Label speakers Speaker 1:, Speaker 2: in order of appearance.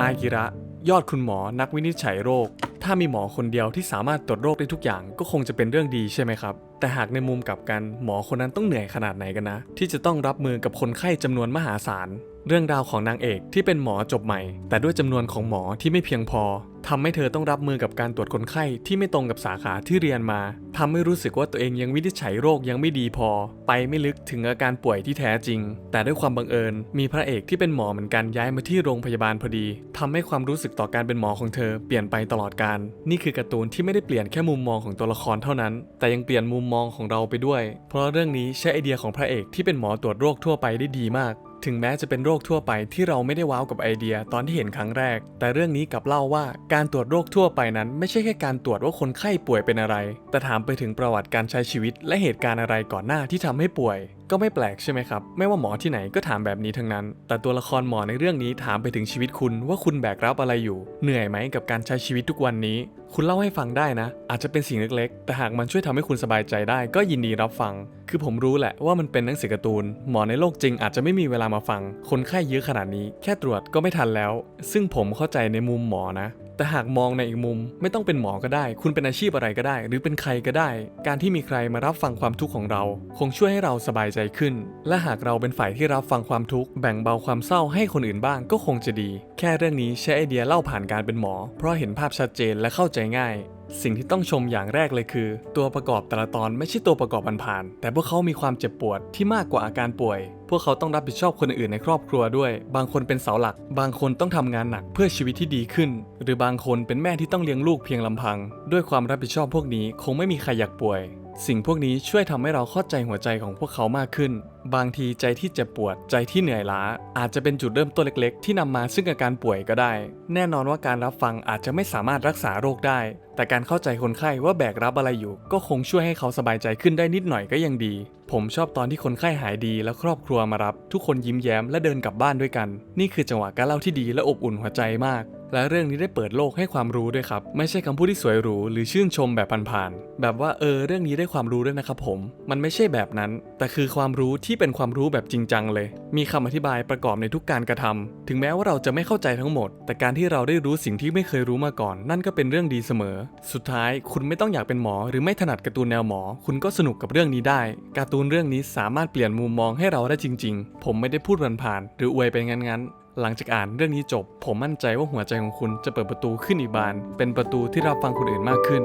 Speaker 1: อากิระ ยอดคุณหมอนักวินิจฉัยโรค ถ้ามีหมอคนเดียวที่สามารถตรวจโรคได้ทุกอย่างก็คงจะเป็นเรื่องดีใช่ไหมครับ แต่หากในมุมกลับกันหมอคนนั้นต้องเหนื่อยขนาดไหนกันนะ ที่จะต้องรับมือกับคนไข้จำนวนมหาศาลเรื่องราวของนางเอกที่เป็นหมอจบใหม่ แต่ด้วยจำนวนของหมอที่ไม่เพียงพอทำให้เธอต้องรับมือกับการตรวจคนไข้ที่ไม่ตรงกับสาขาที่เรียนมาทำให้รู้สึกว่าตัวเองยังวินิจฉัยโรคยังไม่ดีพอ ไปไม่ลึกถึงอาการป่วยที่แท้จริง แต่ด้วยความบังเอิญ มีพระเอกที่เป็นหมอเหมือนกันย้ายมาที่โรงพยาบาลพอดีทำให้ความรู้สึกต่อการเป็นหมอของเธอเปลี่ยนไปตลอดการ นี่คือการ์ตูนที่ไม่ได้เปลี่ยนแค่มุมมองของตัวละครเท่านั้น แต่ยังเปลี่ยนมุมมองของเราไปด้วย เพราะเรื่องนี้ใช้ไอเดียของพระเอกที่เป็นหมอตรวจโรคทั่วไปได้ดีมาก ถึงแม้จะเป็นโรคทั่วไปที่เราไม่ได้ว้าวกับไอเดียตอนที่เห็นครั้งแรก แต่เรื่องนี้กลับเล่าว่าการตรวจโรคทั่วไปนั้น ไม่ใช่แค่การตรวจว่าคนไข้ป่วยเป็นอะไร แต่ถามไปถึงประวัติการใช้ชีวิตและเหตุการณ์อะไรก่อนหน้าที่ทำให้ป่วย ก็ไม่แปลกใช่ไหมครับ ไม่ว่าหมอที่ไหนก็ถามแบบนี้ทั้งนั้น แต่ตัวละครหมอในเรื่องนี้ถามไปถึงชีวิตคุณว่าคุณแบกรับอะไรอยู่ เหนื่อยไหมกับการใช้ชีวิตทุกวันนี้ คุณเล่าให้ฟังได้นะ อาจจะเป็นสิ่งเล็กๆ แต่หากมันช่วยทำให้คุณสบายใจได้ ก็ยินดีรับฟัง คือผมรู้แหละว่ามันเป็นหนังสือการ์ตูน หมอในโลกจริงอาจจะไม่มีเวลามาฟัง คนไข้เยอะขนาดนี้ แค่ตรวจก็ไม่ทันแล้ว ซึ่งผมเข้าใจในมุมหมอนะ แต่หากมองในอีกมุมไม่ต้องเป็นหมอก็ได้ คุณเป็นอาชีพอะไรก็ได้ หรือเป็นใครก็ได้ การที่มีใครมารับฟังความทุกข์ของเรา คงช่วยให้เราสบายใจขึ้น และหากเราเป็นฝ่ายที่รับฟังความทุกข์แบ่งเบาความเศร้าให้คนอื่นบ้างก็คงจะดี แค่เรื่องนี้ใช้ไอเดียเล่าผ่านการเป็นหมอ เพราะเห็นภาพชัดเจนและเข้าใจง่าย สิ่งที่ต้องชมอย่างแรกเลยคือ ตัวประกอบแต่ละตอนไม่ใช่ตัวประกอบผ่านๆแต่พวกเขามีความเจ็บปวดที่มากกว่าอาการป่วย พวกเขาต้องรับผิดชอบคนอื่นในครอบครัวด้วย บางคนเป็นเสาหลัก บางคนต้องทำงานหนักเพื่อชีวิตที่ดีขึ้น หรือบางคนเป็นแม่ที่ต้องเลี้ยงลูกเพียงลำพัง ด้วยความรับผิดชอบพวกนี้คงไม่มีใครอยากป่วย สิ่งพวกนี้ช่วยทำให้เราเข้าใจหัวใจของพวกเขามากขึ้น บางทีใจที่เจ็บปวด ใจที่เหนื่อยล้า อาจจะเป็นจุดเริ่มต้นเล็ก ๆ ที่นำมาซึ่งอาการป่วยก็ได้ แน่นอนว่าการรับฟังอาจจะไม่สามารถรักษาโรคได้ แต่การเข้าใจคนไข้ว่าแบกรับอะไรอยู่ ก็คงช่วยให้เขาสบายใจขึ้นได้นิดหน่อยก็ยังดี ผมชอบตอนที่คนไข้หายดีแล้วครอบครัวมารับ ทุกคนยิ้มแย้มและเดินกลับบ้านด้วยกัน นี่คือจังหวะการเล่าที่ดีและอบอุ่นหัวใจมาก และเรื่องนี้ได้เปิดโลกให้ความรู้ด้วยครับ ไม่ใช่คำพูดที่สวยหรูหรือชื่นชมแบบผ่านๆแบบว่าเออเรื่องนี้ได้ความรู้ด้วยนะครับผม มันไม่ใช่แบบนั้น แต่คือความรู้ที่เป็นความรู้แบบจริงจังเลย มีคำอธิบายประกอบในทุกการกระทำถึงแม้ว่าเราจะไม่เข้าใจทั้งหมด แต่การที่เราได้รู้สิ่งที่ไม่เคยรู้มาก่อน นั่นก็เป็นเรื่องดีเสมอ สุดท้ายคุณไม่ต้องอยากเป็นหมอ หรือไม่ถนัดการ์ตูนแนวหมอ คุณก็สนุกกับเรื่องนี้ได้ การ์ตูนเรื่องนี้สามารถเปลี่ยนมุมมองให้เราได้จริง ๆ ผมไม่ได้พูดผ่านๆหรืออวยไปงั้นๆ หลังจากอ่านเรื่องนี้จบ ผมมั่นใจว่าหัวใจของคุณจะเปิดประตูขึ้นอีกบาน เป็นประตูที่รับฟังคนอื่นมากขึ้น